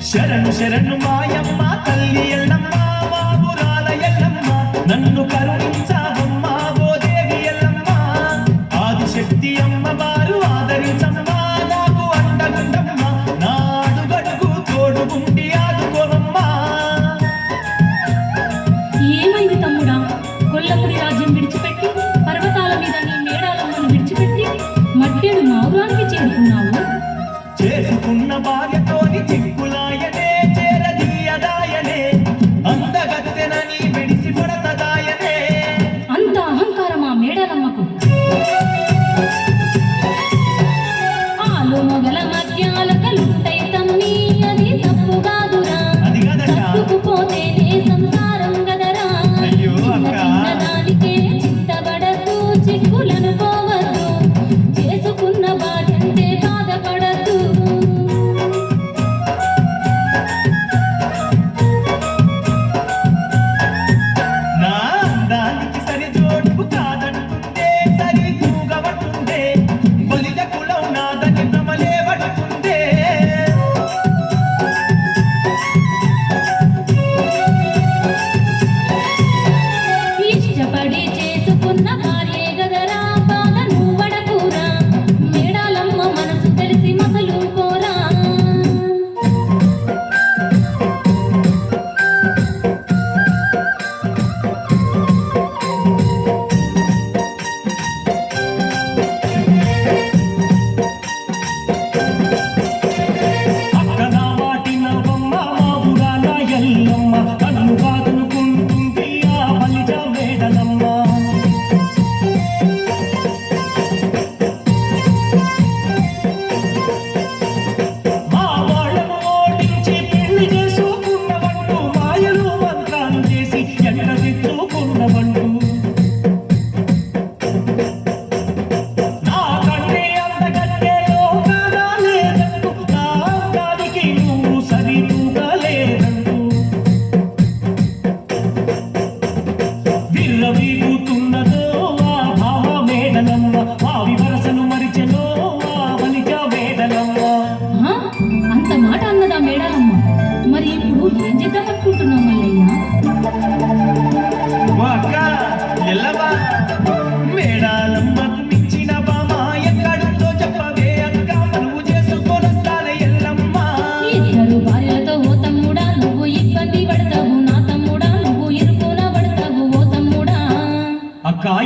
శరణు శరణు మాయమ్మ తల్లి ఎల్లమ్మ బాబురాల ఎల్లమ్మ నన్ను కరుణించావమ్మా ఓ దేవి ఎల్లమ్మ. ఆదిశక్తి అమ్మ వారు ఆదరించమ్మ నాకు అండగుండమ్మ నాడు గడుగు తోడు ఉండి ఆదుకోవమ్మ. ఏమైంది తమ్ముడా? కొల్లపుడి రాజ్యం విడిచిపెట్టి పర్వతాల మీద నీ మేడాలను విడిచిపెట్టి మట్టెడు మావురానికి చేరుకున్నావు? చేసుకున్న భార్య Música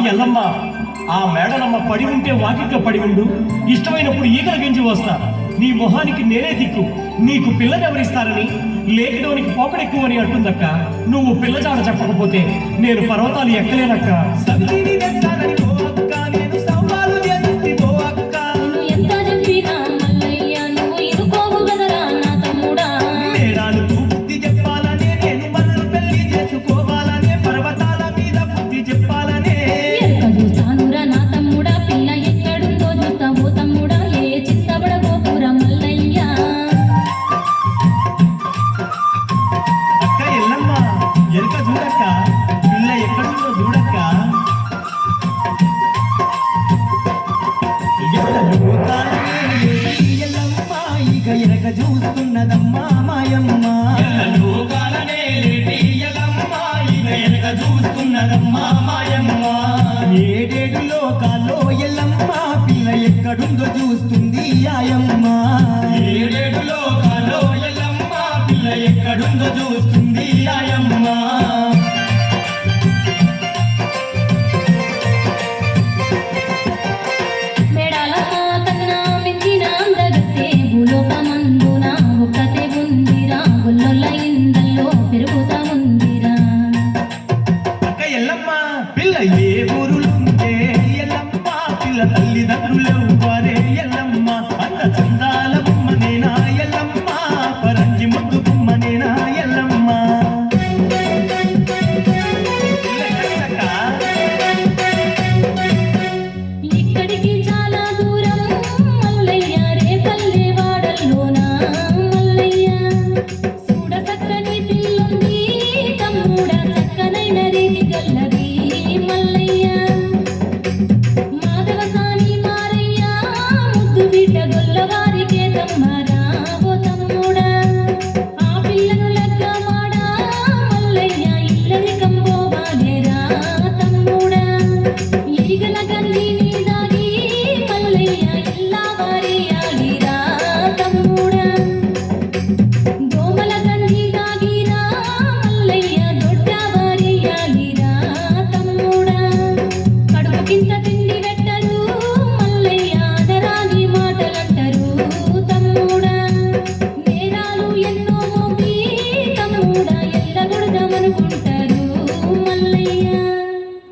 ఎల్లమ్మ ఆ మేడలమ్మ పడి ఉంటే వాకిట్లో పడి ఉండు. ఇష్టమైనప్పుడు ఈగల గింజి వస్తా నీ మొహానికి నేనే దిక్కు. నీకు పిల్లని ఎవరిస్తారని లేకడోనికి పోకడెక్కువని అంటుందక్క. నువ్వు పిల్లజాడ చెప్పకపోతే నేను పర్వతాలు ఎక్కలేనక్క.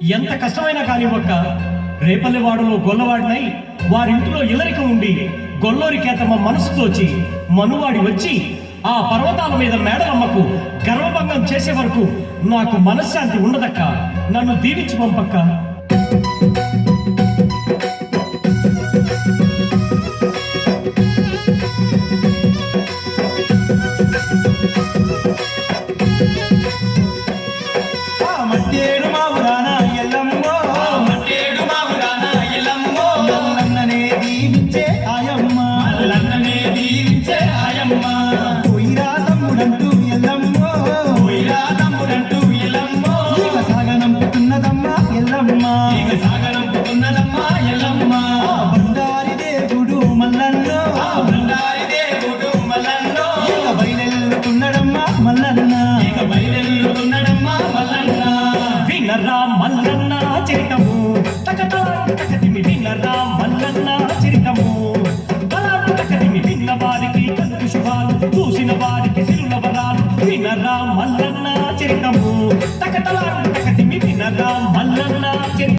ఎంత రానివ్వక రేపల్లెవాడలో గొల్లవాడినై వారింటిలో ఇల్లరికం ఉండి గొల్లోరికే తమ మనసు తోచి మనువాడి వచ్చి ఆ పర్వతాల మీద మేడలమ్మకు గర్వభంగం చేసే వరకు నాకు మనశ్శాంతి ఉండదక్క. నన్ను దీవించి పంపక్క.